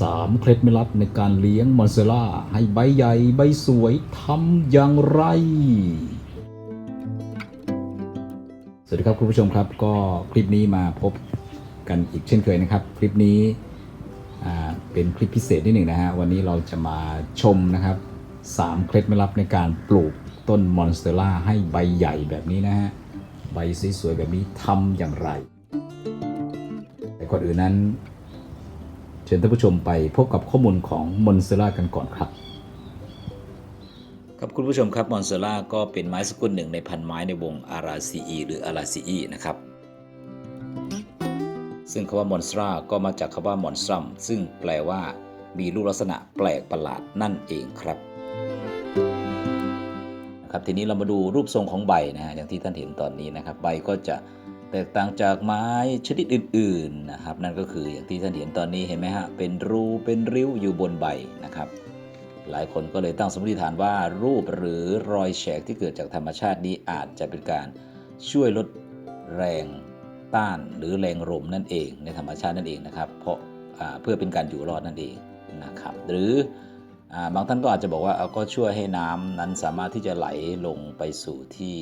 สามเคล็ดไม่ลับในการเลี้ยงมอนเซล่าให้ใบใหญ่ใบสวยทำอย่างไร สวัสดีครับคุณผู้ชมครับ ก็คลิปนี้มาพบกันอีกเช่นเคยนะครับ คลิปนี้เป็นคลิปพิเศษนิดหนึ่งนะฮะ วันนี้เราจะมาชมนะครับสามเคล็ดไม่ลับในการปลูกต้นมอนสเตอร่าให้ใบใหญ่แบบนี้นะฮะ ใบสวยๆแบบนี้ทำอย่างไร แต่ก่อนอื่นนั้น เชิญท่านผู้ชมไปพบกับข้อมูลของมอนเตอร่ากันก่อนครับ ครับคุณผู้ชมครับมอนเซล่าก็เป็นไม้สกุลหนึ่งในพันไม้ในวงอาราซีอีหรืออาราซีอีนะครับซึ่งคำว่ามอนสตราก็มาจากคำว่ามอนสตรัมซึ่งแปลว่า มีรูปลักษณะแปลกประหลาดนั่นเองครับนะครับทีนี้เรามาดูรูปทรงของใบนะฮะอย่างที่ท่านเห็นตอนนี้นะครับ ใบก็จะ ตกต่างจากไม้ชนิดอื่นๆนะครับ นั่นก็คืออย่างที่ท่านเห็นตอนนี้เห็นไหมฮะเป็นรูเป็นริ้วอยู่บนใบนะครับหลายคนก็เลยตั้งสมมติฐานว่ารูปหรือรอยแฉกที่เกิดจากธรรมชาตินี้อาจจะเป็นการช่วยลดแรงต้านหรือแรงลมนั่นเอง ในธรรมชาตินั่นเองนะครับ เพราะเพื่อเป็นการอยู่รอดนั่นเองนะครับ หรืออบางท่านก็อาจจะบอกว่าก็ช่วยให้น้ำนั้นสามารถที่จะไหลลงไปสู่ที่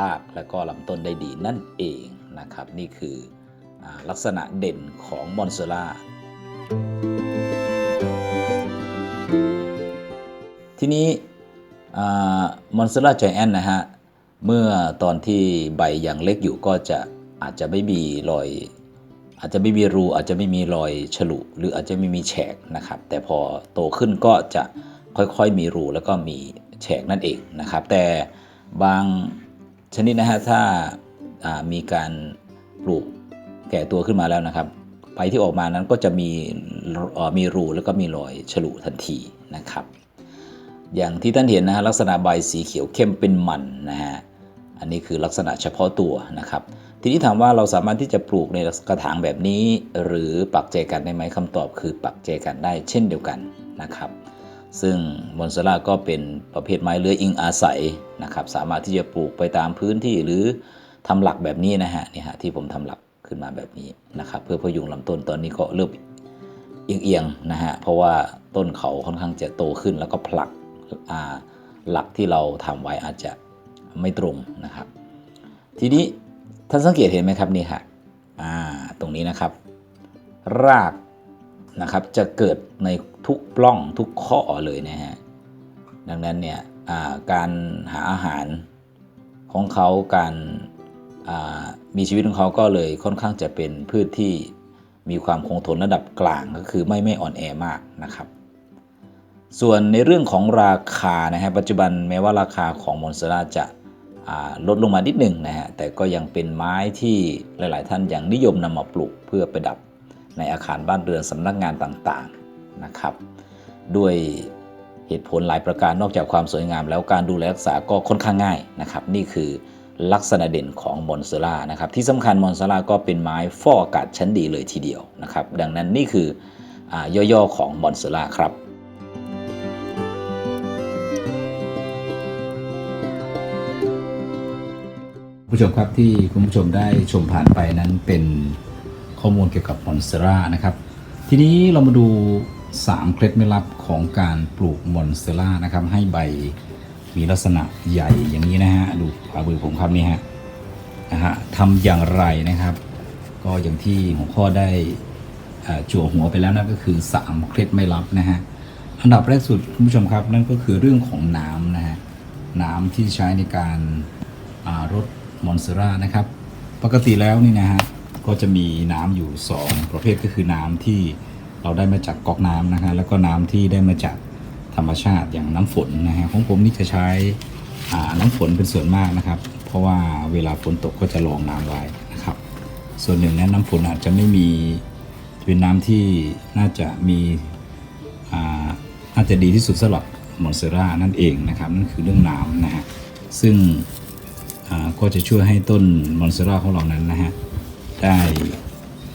รากและก็ลำต้นได้ดีนั่นเองนะครับ นี่คืออลักษณะเด่นของมอนเซล่าทีนี้มอนเตอร่าใจแอนนะฮะ เมื่อตอนที่ใบยังเล็กอยู่ก็จะอาจจะไม่มีรอย อาจจะไม่มีรูอาจจะไม่มีรอยฉลุ หรืออาจจะไม่มีแฉกนะครับ แต่พอโตขึ้นก็จะค่อยๆมีรูแล้วก็มีแฉกนั่นเองนะครับ แต่ บางชนิดนะฮะถ้าามีการปลูกแก่ตัวขึ้นมาแล้วนะครับใบที่ออกมานั้นก็จะมีมีรูแล้วก็มีรอยฉลุทันทีนะครับ อย่างที่ท่านเห็นนะฮะลักษณะใบสีเขียวเข้มเป็นมันนะฮะอันนี้คือลักษณะเฉพาะตัวนะครับ ทีนี้ถามว่าเราสามารถที่จะปลูกในกระถางแบบนี้ หรือปักใจกันได้ไหมคำตอบคือปักใจกันได้เช่นเดียวกันนะครับ ซึ่งมอนสลาก็เป็นประเภทไม้เลื้อยอิงอาศัยนะครับ สามารถที่จะปลูกไปตามพื้นที่หรือทำหลักแบบนี้นะฮะนี่ฮะที่ผมทำหลักขึ้นมาแบบนี้นะครับ เพื่อพยุงลำต้นตอนนี้ก็เริ่มเอียงๆนะฮะเพราะว่าต้นเขาค่อนข้างจะโตขึ้นแล้วก็ผลักหลักที่เราทำไว้อาจจะไม่ตรงนะครับ ทีนี้ท่านสังเกตเห็นไหมครับนี่ฮะตรงนี้นะครับ ราก นะครับ จะเกิดในทุกปล้องทุกข้อเลยนะฮะดังนั้นเนี่ยการหาอาหารของเขาการมีชีวิตของเขาก็เลยค่อนข้างจะเป็นพืชที่มีความคงทนระดับกลางก็คือไม่ไม่อ่อนแอมากนะครับ ส่วนในเรื่องของราคานะฮะปัจจุบันแม้ว่าราคาของมอนสเตอร่าจะาลดลงมานิดหนึ่งนะฮะแต่ก็ยังเป็นไม้ที่หลาย ๆ ท่านยังนิยมนำมาปลูกเพื่อประดับ ในอาคารบ้านเรือนสำนักงานต่างๆนะครับ ด้วยเหตุผลหลายประการนอกจากความสวยงาม แล้วการดูแลรักษาก็ค่อนข้างง่ายนะครับ นี่คือลักษณะเด่นของมอนสเตอร่านะครับ ที่สำคัญมอนสเตอร่าก็เป็นไม้ฟอกอากาศชั้นดีเลยทีเดียวนะครับ ดังนั้นนี่คืออย่อๆของมอนสเตอร่าครับผู้ชมครับที่คุณผู้ชมได้ชมผ่านไปนั้นเป็น ข้อมูลเกี่ยวกับมอนสเตร่านะครับ ทีนี้เรามาดู 3 เคล็ดไม่ลับของการปลูกมอนสเตร่านะครับ ให้ใบมีลักษณะใหญ่อย่างนี้นะฮะ ดูขวามือผมครับนี่ฮะนะฮะทำอย่างไรนะครับ ก็อย่างที่หัวข้อได้จั่วหัวไปแล้วนั่นก็คือ 3 เคล็ดไม่ลับนะฮะอันดับแรกสุดคุณผู้ชมครับ นั่นก็คือเรื่องของน้ำนะฮะน้ำที่ใช้ในการารดมอนสเตร่านะครับ ปกติแล้วนี่นะฮะ ก็จะมีน้ำอยู่ 2 ประเภทก็คือน้ำที่เราได้มาจากก๊อกน้ำนะฮะแล้วก็น้ำที่ได้มาจากธรรมชาติอย่างน้ำฝนนะฮะของผมนี่จะใช้น้ำฝนเป็นส่วนมากนะครับ เพราะว่าเวลาฝนตกก็จะรองน้ำไว้นะครับ ส่วนหนึ่งนั้นน้ำฝนอาจจะไม่มีเป็นน้ำที่น่าจะมีน่าจะดีที่สุดสำหรับมอนเซรานั่นเองนะครับนั่นคือเรื่องน้ำนะฮะซึ่งก็จะช่วยให้ต้นมอนเตอร่าของเรานั้นนะฮะ ได้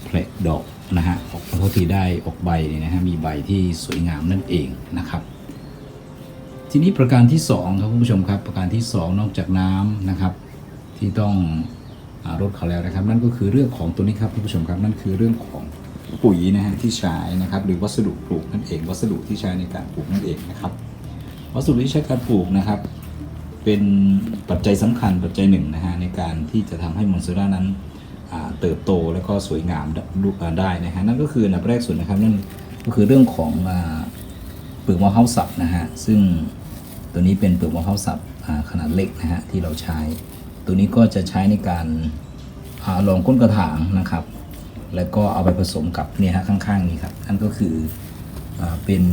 ผลิดอกนะฮะออกขอทษทีได้ออกใบเนี่ยนะฮะมีใบที่สวยงามนั่นเองนะครับ ทีนี้ประการที่สองครับคุณผู้ชมครับ ประการที่สองนอกจากน้ำนะครับ ที่ต้องอรดเขาแล้วนะครับ นั่นก็คือเรื่องของตัวนี้ครับคุณผู้ชมครับนั่นคือเรื่องของปุ๋ยนะฮะที่ใช้นะครับ หรือวัสดุปลูกนั่นเอง วัสดุที่ใช้ในการปลูกนั่นเองนะครับ วัสดุที่ใช้การปลูกนะครับ เป็นปัจจัยสำคัญปัจจัยหนึ่งนะฮะในการที่จะทำให้มอนสเตอร่านั้น เติบโตแล้วก็สวยงามได้นะฮะนั่นก็คืออันดับแรกสุดนะครับนั่นก็คือเรื่องของอ่าเปลือกมะพร้าวสับนะฮะซึ่งตัวนี้เป็นเปลือกมะพร้าวสับขนาดเล็กนะฮะที่เราใช้ ตัวนี้ก็จะใช้ในการอ่ารองก้นกระถางนะครับ แล้วก็เอาไปผสมกับเนี่ยฮะข้างๆนี้ครับนั่นก็คืออเป็น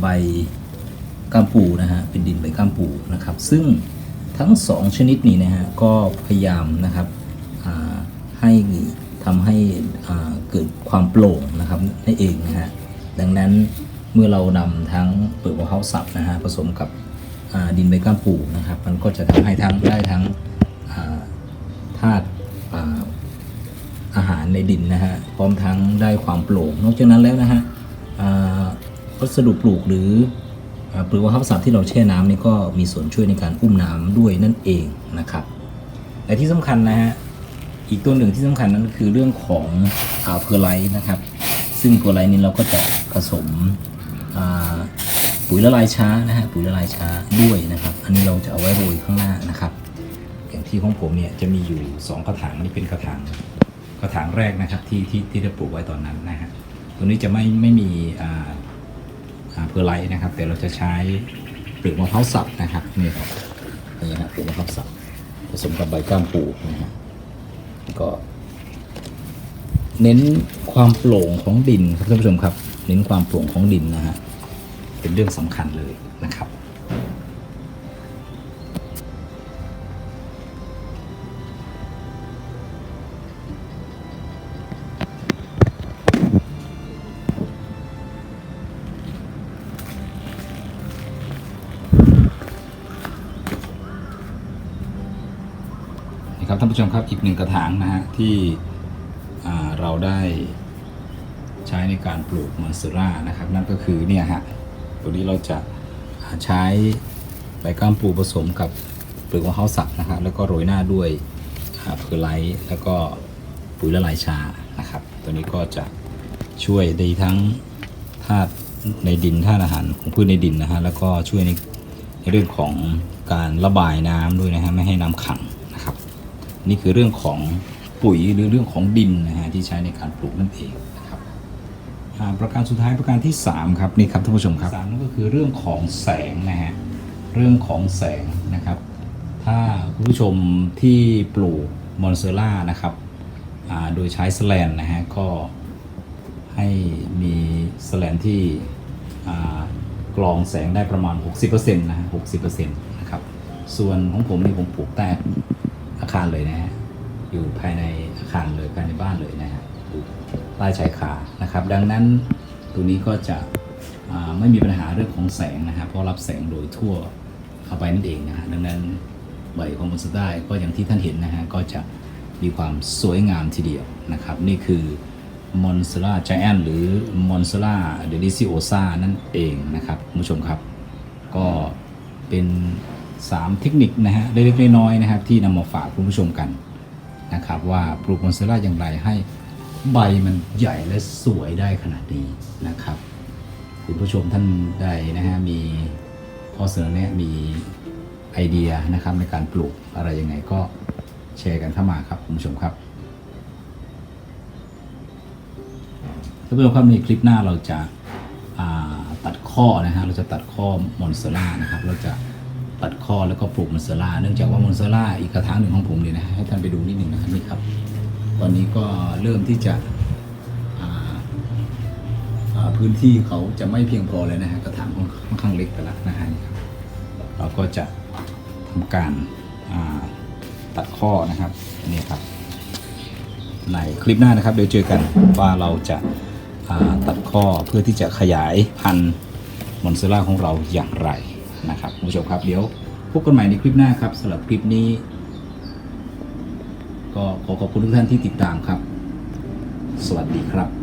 ใบก้ามปูนะฮะเป็นดินใบก้ามปูนะครับ ซึ่งทั้งสองชนิดนี้นะฮะก็พยายามนะครับ ให้ทำให้เกิดความโปร่งนะครับนั่นเองนะฮะดังนั้นเมื่อเรานำทั้งเปลือกมะพร้าวสับนะฮะผสมกับดินใบก้ามปูนะครับ มันก็จะทำให้ทั้งได้ทั้งธาตุอาหารในดินนะฮะพร้อมทั้งได้ความโปร่งนอกจากนั้นแล้วนะฮะวัสดุปลูกหรือเปลือกมะพร้าวสับที่เราแช่น้ำนี่ก็มีส่วนช่วยในการอุ้มน้ำด้วยนั่นเองนะครับและที่สำคัญนะฮะ อีกตัวหนึ่งที่สำคัญนั่นก็คือเรื่องของอ่าเพอร์ไลท์นะครับ ซึ่งเพอร์ไลท์นี่เราก็จะผสมปุ๋ยละลายช้านะฮะปุ๋ยละลายช้าด้วยนะครับ อันนี้เราจะเอาไว้โรยข้างหน้านะครับ อย่างที่ของผมเนี่ยจะมีอยู่ 2 กระถางนี่เป็นกระถางกระถางแรกนะครับที่ที่ที่ได้ปลูกไว้ตอนนั้นนะฮะตัวนี้จะไม่ไม่มีอ่าอ่าเพอร์ไลท์นะครับ แต่เราจะใช้เปลือกมะพร้าวสับนะครับนี่ครับนี่นะเปลือกมะพร้าวสับผสมกับใบก้ามปูนะฮะ ก็เน้นความโปร่งของดินครับท่านผู้ชมครับ เน้นความโปร่งของดินนะฮะเป็นเรื่องสำคัญเลยนะครับ ครับท่านผู้ชมครับอีกหนึ่งกระถางนะฮะที่เราได้ใช้ในการปลูกมอนสเตอร่านะครับ นั่นก็คือเนี่ยฮะตัวนี้เราจะใช้ใบก้ามปูผสมกับเปลือกมะพร้าวสับนะฮะแล้วก็โรยหน้าด้วยเพอร์ไลท์แล้วก็ปุ๋ยละลายชานะครับ ตัวนี้ก็จะช่วยได้ทั้งธาตุในดินธาตุอาหารของพืชในดินนะฮะแล้วก็ช่วยในในเรื่องของการระบายน้ำด้วยนะฮะไม่ให้น้ำขัง นี่คือเรื่องของปุ๋ยหรือเรื่องของดินนะฮะที่ใช้ในการปลูกนั่นเองนะครับประการสุดท้ายประการที่ 3 ครับนี่ครับท่านผู้ชมครับสามนั่นก็คือเรื่องของแสงนะฮะเรื่องของแสงนะครับ ถ้าคุณผู้ชมที่ปลูกมอนเซล่านะครับโดยใช้สแลนนะฮะก็ให้มีสแลนที่กรองแสงได้ประมาณ 60%นะฮะ60%นะครับส่วนของผมนี่ผมปลูกแต่ อาคารเลยนะฮะอยู่ภายในอาคารเลยภายในบ้านเลยนะฮะใต้ชายคานะครับ ดังนั้นตัวนี้ก็จะไม่มีปัญหาเรื่องของแสงนะฮะเพราะรับแสงโดยทั่วเข้าไปนั่นเองนะฮะดังนั้นใบของมอนสเตอร์ก็อย่างที่ท่านเห็นนะฮะก็จะมีความสวยงามทีเดียวนะครับ นี่คือมอนส e ่า g i แอนหรือมอนส e ่าเดลิซิโอซานั่นเองนะครับคุณผู้ชมครับ ก็เป็น 3 เทคนิคนะฮะเล็กๆน้อยๆนะครับ ที่นำมาฝากคุณผู้ชมกันนะครับ ว่าปลูกมอนสเตอร่าอย่างไรให้ใบมันใหญ่และสวยได้ขนาดนี้นะครับ คุณผู้ชมท่านใดนะฮะมีข้อเสนอแนะมีไอเดียนะครับในการปลูกอะไรยังไงก็แชร์กันเข้ามาครับคุณผู้ชมครับท่านผู้ชมครับในคลิปหน้าเราจะาตัดข้อนะฮะเราจะตัดข้อมอนสเตอร่านะครับเราจะ ตัดข้อแล้วก็ปลูกมอนสเตอร่าเนื่องจากว่ามอนสเตอร่าอีกกระถางหนึ่งของผมเนี่ยนะให้ท่านไปดูนิดหนึ่งนะครับนี่ครับ ตอนนี้ก็เริ่มที่จะพื้นที่เขาจะไม่เพียงพอเลยนะฮะกระถางค่อนข้างเล็กไปแล้วนะฮะนี่ครับเราก็จะทำการาตัดข้อนะครับนี่ครับ ในคลิปหน้านะครับเดี๋ยวเจอกันว่าเราจะาตัดข้อเพื่อที่จะขยายพันธุ์มอนเซล่าของเราอย่างไร นะครับคุณผู้ชมครับเดี๋ยวพบกันใหม่ในคลิปหน้าครับสำหรับคลิปนี้ ก็ขอขอบคุณทุกท่านที่ติดตามครับ สวัสดีครับ